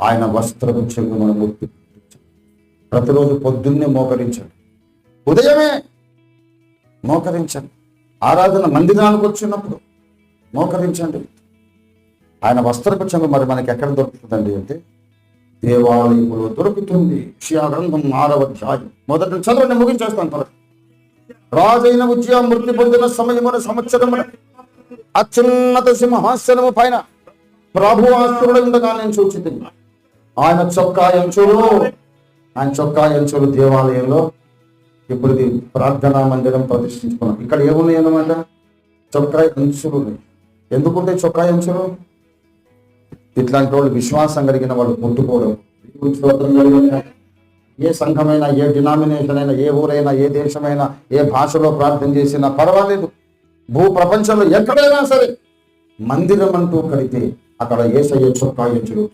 ఆయన వస్త్రం చెంగు మనం ముట్టి ప్రతిరోజు పొద్దున్నే మోకరించండి. ఉదయమే మోకరించండి. ఆరాధన మందిరానికి వచ్చినప్పుడు మోకరించండి. ఆయన వస్త్రపు చెంగు మరి మనకి ఎక్కడ దొరుకుతుందండి అంటే దేవాలయంలో దొరుకుతుంది. విషయా గ్రంథం ఆరవ అధ్యాయం. మొదటి చదవండి ముగించేస్తాను త్వరగా. రాజైన ఉజ్జయ మృతి పొందిన సమయమున సంవత్సరమున అత్యున్నత సింహాసనము పైన ప్రభు ఆస్తుడు ఉండగా నేను చూచింది ఆయన చొక్కా ఎంచులు ఆయన చొక్కా ఎంచులు దేవాలయంలో. ఇప్పుడు ఇది ప్రార్థనా మందిరం ప్రతిష్ఠించుకున్నాం ఇక్కడ ఏమున్నాయి అన్నమాట? చొక్కా ఎంచులు ఎందుకుంటే చొక్కా ఎంచులు ఇట్లాంటి వాళ్ళు విశ్వాసం కలిగిన వాళ్ళు పుట్టుకోవడం ఏ సంఘమైనా ఏ డినామినేషన్ అయినా ఏ ఊరైనా ఏ దేశమైనా ఏ భాషలో ప్రార్థన చేసినా పర్వాలేదు. భూ ప్రపంచంలో ఎక్కడైనా సరే మందిరం అంటూ కడితే అక్కడ ఏసయ్య చొక్కా ఎంచులు